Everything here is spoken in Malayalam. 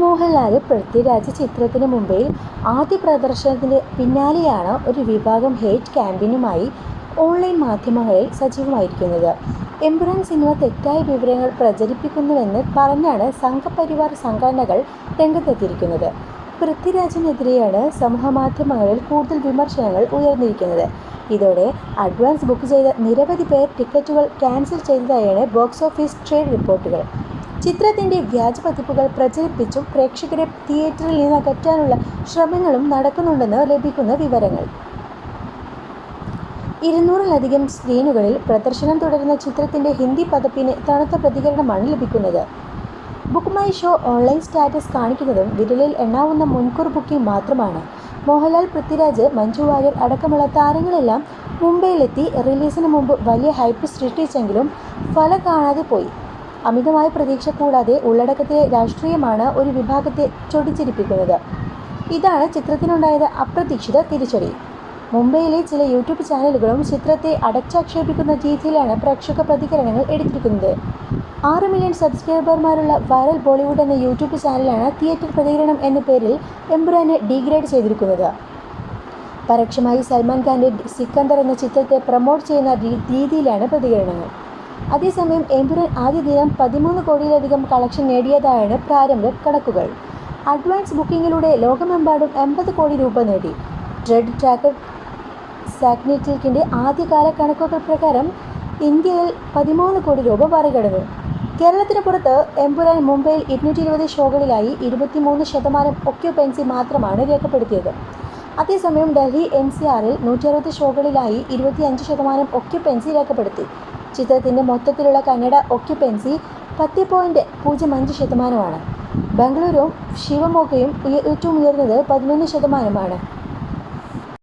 മോഹൻലാൽ പൃഥ്വിരാജ് ചിത്രത്തിന് മുമ്പേ ആദ്യ പ്രദർശനത്തിന് പിന്നാലെയാണ് ഒരു വിഭാഗം ഹേറ്റ് ക്യാമ്പയിനുമായി ഓൺലൈൻ മാധ്യമങ്ങളിൽ സജീവമായിരിക്കുന്നത്. എമ്പുരാൻ സിനിമ തെറ്റായ വിവരങ്ങൾ പ്രചരിപ്പിക്കുന്നുവെന്ന് പറഞ്ഞാണ് സംഘപരിവാർ സംഘടനകൾ രംഗത്തെത്തിയിരിക്കുന്നത്. പൃഥ്വിരാജിനെതിരെയാണ് സമൂഹമാധ്യമങ്ങളിൽ കൂടുതൽ വിമർശനങ്ങൾ ഉയർന്നിരിക്കുന്നത്. ഇതോടെ അഡ്വാൻസ് ബുക്ക് ചെയ്ത നിരവധി പേർ ടിക്കറ്റുകൾ ക്യാൻസൽ ചെയ്തതായാണ് ബോക്സ് ഓഫീസ് ട്രേഡ് റിപ്പോർട്ടുകൾ. ചിത്രത്തിന്റെ വ്യാജ പതിപ്പുകൾ പ്രചരിപ്പിച്ചും പ്രേക്ഷകരെ തിയേറ്ററിൽ നിന്ന് അകറ്റാനുള്ള ശ്രമങ്ങളും നടക്കുന്നുണ്ടെന്ന് ലഭിക്കുന്ന വിവരങ്ങൾ. ഇരുന്നൂറിലധികം സ്ക്രീനുകളിൽ പ്രദർശനം തുടരുന്ന ചിത്രത്തിന്റെ ഹിന്ദി പതിപ്പിന് തണുത്ത പ്രതികരണമാണ് ലഭിക്കുന്നത്. Book My Show online status കാണിക്കുന്നതും വിരലിൽ എണ്ണാവുന്ന മുൻകൂർ ബുക്കിംഗ് മാത്രമാണ്. മോഹൻലാൽ, പൃഥ്വിരാജ്, മഞ്ജു വാര്യർ അടക്കമുള്ള താരങ്ങളെല്ലാം മുംബൈയിലെത്തി റിലീസിന് മുമ്പ് വലിയ ഹൈപ്പ് സൃഷ്ടിച്ചെങ്കിലും ഫല കാണാതെ പോയി. അമിതമായ പ്രതീക്ഷ കൂടാതെ ഉള്ളടക്കത്തിലെ രാഷ്ട്രീയമാണ് ഒരു വിഭാഗത്തെ ചൊടിച്ചിരിപ്പിക്കുന്നത്. ഇതാണ് ചിത്രത്തിനുണ്ടായത് അപ്രതീക്ഷിത തിരിച്ചടി. മുംബൈയിലെ ചില യൂട്യൂബ് ചാനലുകളും ചിത്രത്തെ അടച്ചാക്ഷേപിക്കുന്ന രീതിയിലാണ് പ്രേക്ഷക പ്രതികരണങ്ങൾ എടുത്തിരിക്കുന്നത്. ആറ് മില്യൺ സബ്സ്ക്രൈബർമാരുള്ള വൈറൽ ബോളിവുഡ് എന്ന യൂട്യൂബ് ചാനലാണ് തിയേറ്റർ പ്രതികരണം എന്ന പേരിൽ എംബുരാനെ ഡീഗ്രേഡ് ചെയ്തിരിക്കുന്നത്. പരോക്ഷമായി സൽമാൻ ഖാന്റെ സിക്കന്ദർ എന്ന ചിത്രത്തെ പ്രമോട്ട് ചെയ്യുന്ന രീതിയിലാണ് പ്രതികരണങ്ങൾ. അതേസമയം എമ്പുരാൻ ആദ്യ ദിനം പതിമൂന്ന് കോടിയിലധികം കളക്ഷൻ നേടിയതായാണ് പ്രാരംഭ കണക്കുകൾ. അഡ്വാൻസ് ബുക്കിങ്ങിലൂടെ ലോകമെമ്പാടും എൺപത് കോടി രൂപ നേടി. ഡ്രെഡ് ട്രാക്കർ സാഗ്നറ്റിക്കിന്റെ ആദ്യകാല കണക്കുകൾ പ്രകാരം ഇന്ത്യയിൽ പതിമൂന്ന് കോടി രൂപ മറികടന്നു. കേരളത്തിന് പുറത്ത് എമ്പുരാൻ മുംബൈയിൽ ഇരുന്നൂറ്റി ഇരുപത് ഷോകളിലായി ഇരുപത്തിമൂന്ന് ശതമാനം ഒക്യുപെൻസി മാത്രമാണ് രേഖപ്പെടുത്തിയത്. അതേസമയം ഡൽഹി എൻ സി ആറിൽ നൂറ്റി അറുപത് ഷോകളിലായി ഇരുപത്തിയഞ്ച് ശതമാനം ഒക്യുപെൻസി രേഖപ്പെടുത്തി. ചിത്രത്തിന്റെ മൊത്തത്തിലുള്ള കന്നഡ ഒക്യുപൻസി പത്ത് പോയിന്റ് പൂജ്യം അഞ്ച് ശതമാനമാണ്. ബെംഗളൂരുവും ശിവമോഗയും ഏറ്റവും ഉയർന്നത് പതിനൊന്ന് ശതമാനമാണ്.